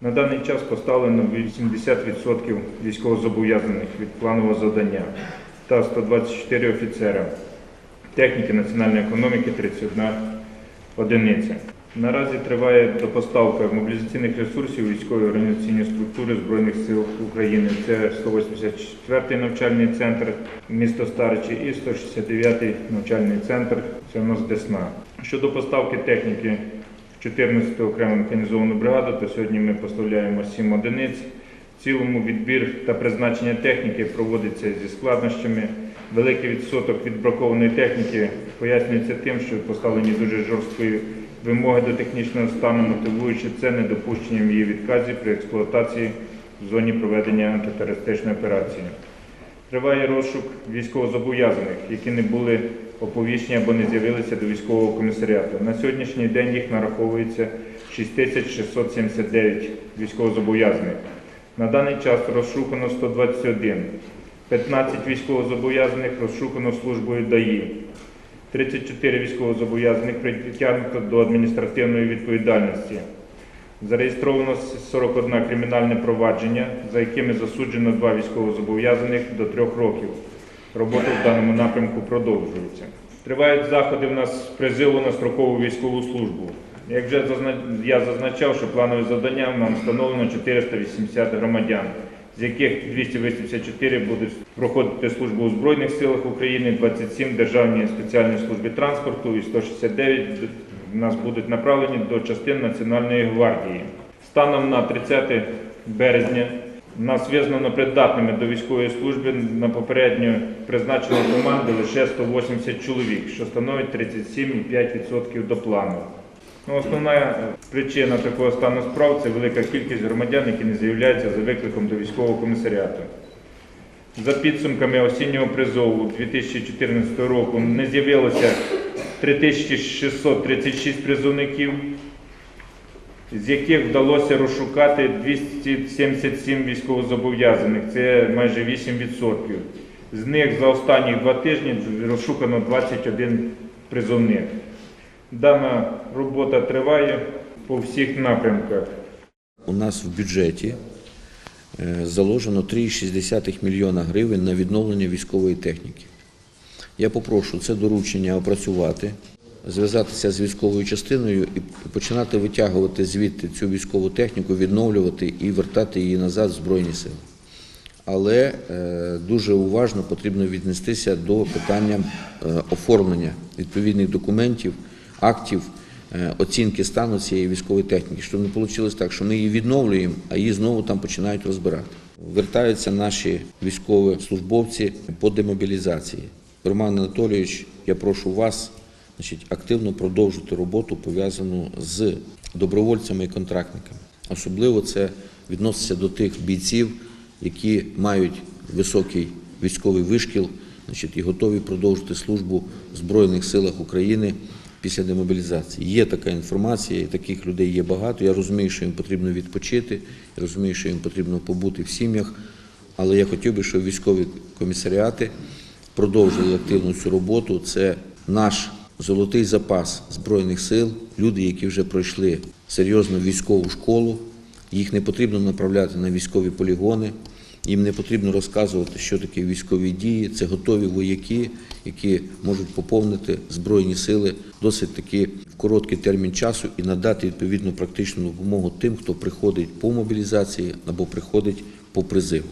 На даний час поставлено 80% військовозобов'язаних від планового завдання та 124 офіцера. Техніки національної економіки 31 одиниця. Наразі триває допоставка мобілізаційних ресурсів у військові організаційні структури Збройних сил України. Це 184-й навчальний центр місто Старичі і 169-й навчальний центр це у нас Десна. Щодо поставки техніки 14 окрему механізовану бригаду, то сьогодні ми поставляємо 7 одиниць. В цілому відбір та призначення техніки проводиться зі складнощами. Великий відсоток відбракованої техніки пояснюється тим, що поставлені дуже жорсткі вимоги до технічного стану, мотивуючи це недопущенням її відказів при експлуатації в зоні проведення антитерористичної операції. Триває розшук військовозобов'язаних, які не були оповіщені або не з'явилися до військового комісаріату. На сьогоднішній день їх нараховується 6679 військовозобов'язаних. На даний час розшукано 121. 15 військовозобов'язаних розшукано службою ДАІ. 34 військовозобов'язаних притягнуто до адміністративної відповідальності. Зареєстровано 41 кримінальне провадження, за якими засуджено два військовозобов'язаних до трьох років. Робота в даному напрямку продовжується. Тривають заходи в нас призиву на строкову військову службу. Як вже я зазначав, що планове завдання нам встановлено 480 громадян, з яких 284 будуть проходити службу у Збройних силах України, 27 в Державній спеціальній службі транспорту і 169 в нас будуть направлені до частин Національної гвардії. Станом на 30 березня нас визнано придатними до військової служби на попередньо призначеної команди лише 180 чоловік, що становить 37,5% до плану. Ну, основна е, причина такого стану справ це велика кількість громадян, які не з'являються за викликом до військового комісаріату. За підсумками осіннього призову 2014 року не з'явилося 3636 призовників, з яких вдалося розшукати 277 військовозобов'язаних, це майже 8%. З них за останні два тижні розшукано 21 призовник. Дана робота триває по всіх напрямках. У нас в бюджеті е, заложено 3,6 мільйона гривень на відновлення військової техніки. Я попрошу це доручення опрацювати, зв'язатися з військовою частиною і починати витягувати звідти цю військову техніку, відновлювати і вертати її назад в Збройні сили. Але е, дуже уважно потрібно віднестися до питання е, оформлення відповідних документів, актів, е, оцінки стану цієї військової техніки, щоб не вийшло так, що ми її відновлюємо, а її знову там починають розбирати. Вертаються наші військові службовці по демобілізації. Роман Анатолійович, я прошу вас значить, активно продовжити роботу пов'язану з добровольцями і контрактниками. Особливо це відноситься до тих бійців, які мають високий військовий вишкіл значить, і готові продовжити службу в Збройних силах України після демобілізації. Є така інформація, і таких людей є багато. Я розумію, що їм потрібно відпочити, я розумію, що їм потрібно побути в сім'ях, але я хотів би, щоб військові комісаріати продовжили активну цю роботу. Це наш золотий запас Збройних сил, люди, які вже пройшли серйозну військову школу. Їх не потрібно направляти на військові полігони, їм не потрібно розказувати, що таке військові дії. Це готові вояки, які можуть поповнити збройні сили досить таки в короткий термін часу і надати відповідну практичну допомогу тим, хто приходить по мобілізації або приходить по призиву.